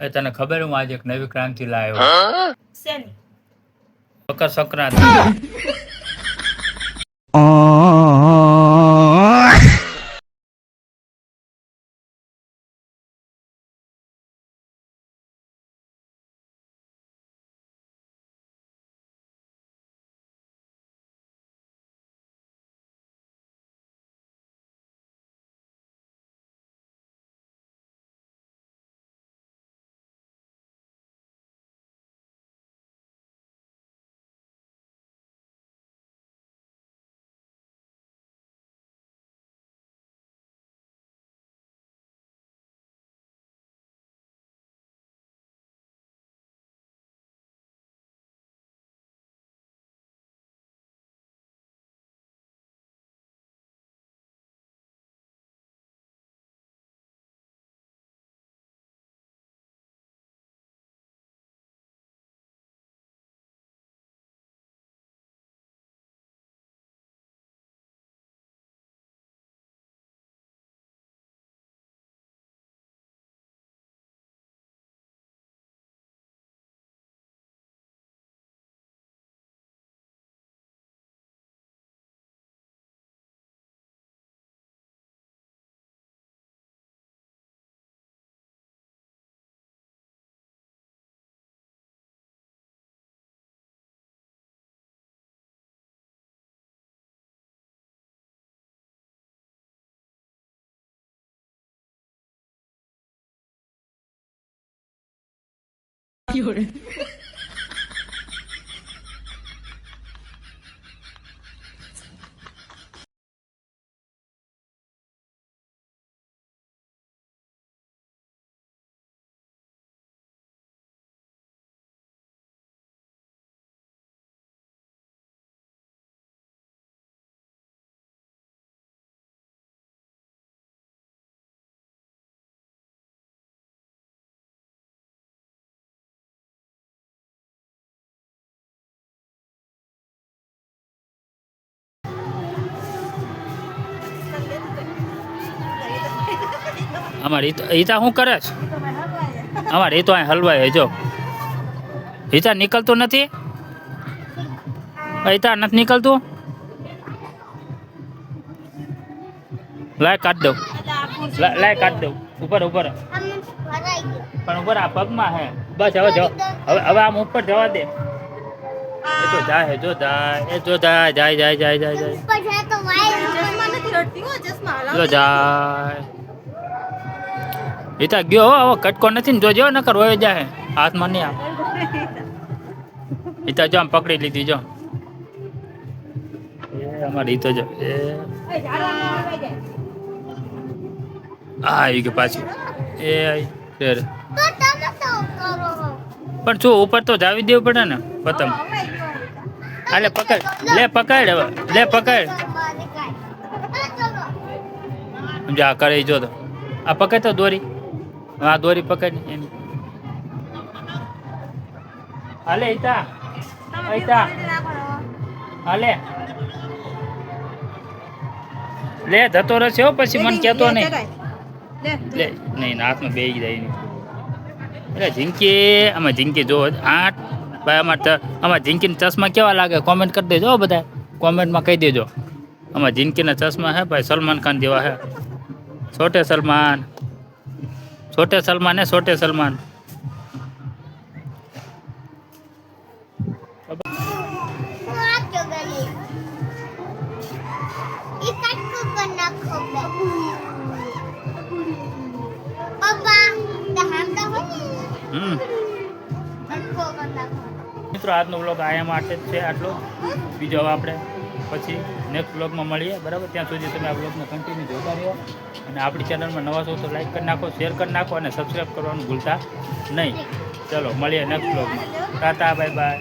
એ તને ખબર હું આજે એક નવી ક્રાંતિ લાવ્યો મકર સંક્રાંતિ. 有人 અમારે હિતા શું કરે છે? અમારે હિતો અહીં હલવાય જો. હિતા નીકળતું નથી? હિતા નથી નીકળતું? લાય કાઢ દઉં. લા- લાય કાઢ દઉં. ઉપર ઉપર. પણ ઉપર આ પગમાં હે. બસ હવે જો હવે હવે આમ ઉપર જવા દે. એ તો જાય જો જાય એ જો જાય જાય જાય જાય જાય જાય. હો જાય. એ તો ગયો હવે કટકો નથી ને જોજો નકર હોય જાય હાથમાં નહીં આવે. એ તો જો આમ પકડી લીધી, જો. અમારી તો જો, એ. આવી ગયું પાછું. એ આવી પણ શું, ઉપર તો જાવી દેવું પડે ને, પતંગ? આ લે પકડ. લે, પકડ હવે. લે, પકડ. આ કરે જો તો. આ પકડ તો દોરી. આ દોરી પકડ એની હાલે ઈતા. ઈતા. હાલે. લે જતો રહેશે પછી મને કહેતો નહીં. લે. નહીં હાથમાં બે જાય નહીં એટલે ઝીંકી આમાં ઝીંકી જો આઠ ભાઈ અમારે અમારે આમાં ઝીંકીના ચશ્મા કેવા લાગે કોમેન્ટ કરી દેજો બધા. કોમેન્ટમાં કહી દેજો. આમાં ઝીંકીના ચશ્મા હે ભાઈ સલમાન ખાન જેવા હે. છોટે સલમાન. છોટે સલમાન હે છોટે સલમાન મિત્રો આજનો બ્લોગ આયા માટે જ છે આટલો. બીજો આપણે પછી નેક્સ્ટ બ્લોગમાં મળીએ. બરાબર? ત્યાં સુધી તમે આ બ્લોગને કન્ટિન્યુ જોતા રહો. અને આપણી ચેનલમાં નવા છો તો લાઈક કરી નાખો શેર કરી નાખો અને સબસ્ક્રાઈબ કરવાનું ભૂલતા નહીં. ચલો, મળીએ નેક્સ્ટ બ્લોગમાં ટાટા બાય બાય